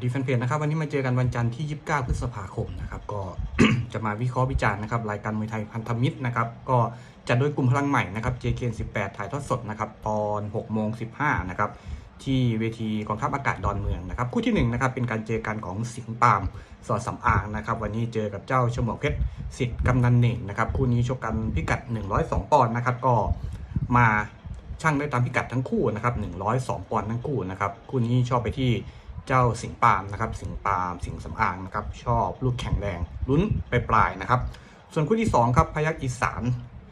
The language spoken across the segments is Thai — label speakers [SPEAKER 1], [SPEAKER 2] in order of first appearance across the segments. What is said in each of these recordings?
[SPEAKER 1] สดีแฟนเพจนะครับวันนี้มาเจอกันวันจันทร์ที่ 29 พฤษภาคมนะครับก็จะมาวิเคราะห์วิจารณ์นะครับรายการมวยไทยพันธมิตรนะครับก็จัดโดยกลุ่มพลังใหม่นะครับ JK18 ถ่ายทอดสดนะครับตอน6โมง15นะครับที่เวทีกองทัพอากาศดอนเมืองนะครับคู่ที่หนึ่งนะครับเป็นการเจอกันของสิงห์ปามสอดสำอางนะครับวันนี้เจอกับเจ้าชมวกเพชรสิทธิ์กำนันเน่งนะครับคู่นี้ชกกันพิกัด 102 ปอนด์นะครับก็มาช่างได้ตามพิกัดทั้งคู่นะครับ102 ปอนด์ทั้งคู่นะครับคู่นี้ชอบไปที่ เจ้าสิงปามนะครับ สิงปาม สิงสำอางนะครับ ชอบลูกแข็งแรง ลุ้นไปปลายนะครับ ส่วนคู่ที่ 2 ครับพยักอีสาน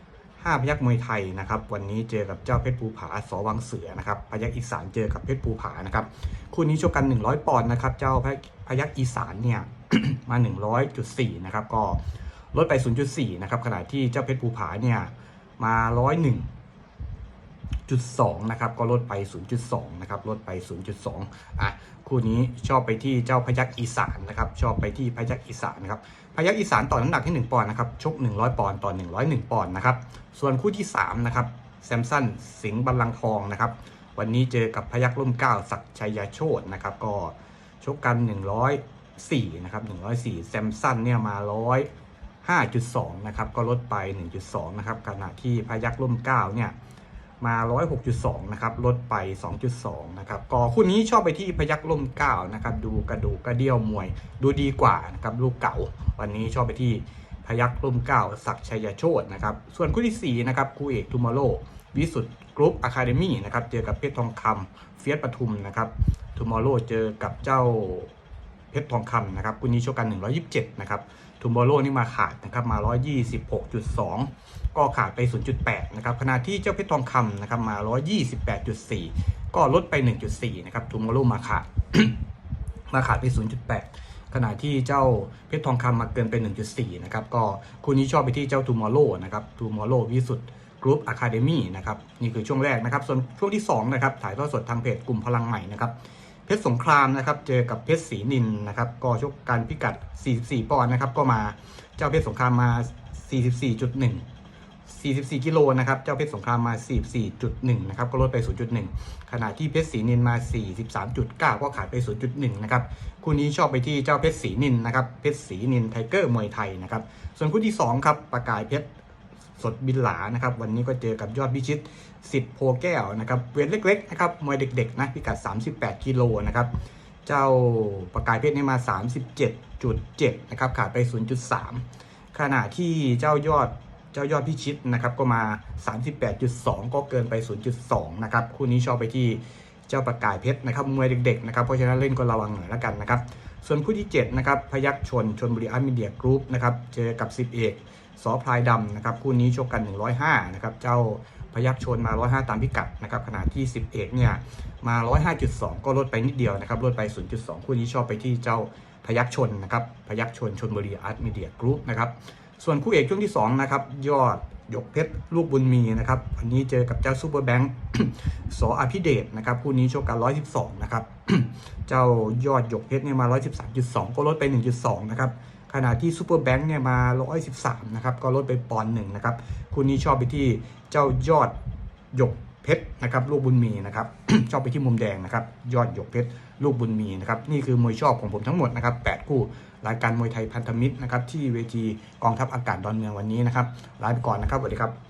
[SPEAKER 1] 5พยักมวยไทยนะครับ วันนี้เจอกับเจ้าเพชรภูผาสวังเสือนะครับพยักอีสานเจอกับเพชรภูผานะครับคู่นี้ชกกัน 100 ปอนด์นะครับ เจ้าพยักอีสานเนี่ยมา 100.4นะครับก็ลดไป 0.4นะครับขณะที่เจ้าเพชรภูผาเนี่ยมา 101.2นะครับก็ลดไป 0.2นะครับลดไป 0.2อะ คู่นี้ชอบไปที่เจ้าพยักอีสานนะครับชอบไปที่พยักอีสานนะครับพยักอีสานต่อน้ำหนักที่ 1ปอนด์นะครับชก 100 ปอนด์ต่อ 101 ปอนด์นะครับส่วนคู่ที่3นะครับแซมสันสิงห์บัลลังทองนะครับวันนี้เจอกับพยักร่มเก้าศักชัยาโชตนะครับก็ชกกัน 104นะครับ104แซมสันเนี่ยมา 105.2นะครับก็ลดไป 1.2นะครับขณะที่พยักร่มเก้าเนี่ย มา 106.2 นะครับ ลดไป 2.2 นะครับก็คู่นี้ชอบไปที่พยักล่มเก้านะครับ ดูกระดูกกระเดี่ยวมวย ดูดีกว่านะครับ ลูกเก่า วันนี้ชอบไปที่พยักล่มเก้าศักชัยโชตนะครับ ส่วนคู่ที่4นะครับ คู่เอกทูมอโรวิสุทธ์กรุ๊ปอะคาเดมี่นะครับ เจอกับเพชรทองคำเฟียสปทุมนะครับทูมอโรเจอกับเจ้า เพชรทองคำนะครับคู่นี้ชกกัน 127 นะครับทูมอโรนี่มาขาดนะครับมา 126.2 ก็ขาดไป 0.8 นะครับขณะที่เจ้าเพชรทองคำนะครับมา 128.4 ก็ลดไป 1.4 นะครับทูมอโรมาขาดมาขาดไป 0.8 ขณะที่เจ้าเพชรทองคำมาเกินไป 1.4 นะครับก็คู่นี้ชอบไปที่เจ้าทูมอโรนะครับทูมอโรวิสุทธ์กรุ๊ปอะคาเดมี่นะครับนี่คือช่วงแรกนะครับส่วนช่วงที่2นะครับถ่ายทอดสดทางเพจกลุ่มพลังใหม่นะครับ เพชรสงครามนะครับ เจอกับเพชรศรีนินนะครับก็ชกกันพิกัด 44 ปอนด์นะครับ ก็มาเจ้าเพชรสงครามมา 44.1 44 กิโลนะครับ เจ้าเพชรสงครามมา 44.1 นะครับ ก็ลดไป 0.1 ขณะที่เพชรศรีนินมา 43.9 ก็ขาดไป 0.1 นะครับ คู่นี้ชอบไปที่เจ้าเพชรศรีนินนะครับ เพชรศรีนินไทเกอร์มวยไทยนะครับ ส่วนคู่ที่ 2 ครับ ประกายเพชร สดบินหลานะครับวันนี้ก็เจอกับยอดพิชิตสิทธิ์โพแก้วนะครับเวทเล็กๆนะครับมวยเด็กๆนะพิกัด 38กิโลนะครับเจ้าประกายเพชรนี่มา 37.7นะครับขาดไป 0.3 ขณะที่เจ้ายอดเจ้ายอดพิชิตนะครับก็มา 38.2 ก็เกินไป 0.2นะครับคู่นี้ชอบไปที่เจ้าประกายเพชรนะครับมวยเด็กๆนะครับเพราะฉะนั้นเล่นก็ระวังหน่อยแล้วกันนะครับส่วนคู่ที่7นะครับพยักชนชนบุรีอาร์มีเดียกรุ๊ปนะครับเจอกับ 10 เอก สอพลายดำนะครับคู่นี้ชกกัน 105นะครับเจ้าพยักชนมา 105 ตามพิกัดนะครับขณะที่ 10 เอกเนี่ยมา 105.2 ก็ลดไปนิดเดียวนะครับลดไป 0.2 คู่นี้ชอบไปที่เจ้าพยักชนนะครับพยักชนชนบุรีอาร์ตมีเดียกรุ๊ปนะครับส่วนคู่เอกช่วงที่2นะครับยอดหยกเพชรลูกบุญมีนะครับวันนี้เจอกับเจ้าซูเปอร์แบงค์สออภิเดชนะครับคู่นี้โชคกัน 112 นะครับ เจ้ายอดหยกเพชรเนี่ยมา 113.2 ก็ลดไป 1.2 นะครับ ขณะที่ซูเปอร์แบงค์เนี่ยมา 113 นะครับ ก็ลดไปปอนด์หนึ่งนะครับคู่นี้ชอบไปที่เจ้ายอดหยกเพชรนะครับ ลูกบุญมีนะครับ ชอบไปที่มุมแดงนะครับ ยอดหยกเพชรลูกบุญมีนะครับ นี่คือมวยชอบของผมทั้งหมดนะครับ 8 คู่รายการมวยไทยพันธมิตรนะครับที่เวทีกองทัพอากาศดอนเมืองวันนี้นะครับลาไปก่อนนะครับสวัสดีครับ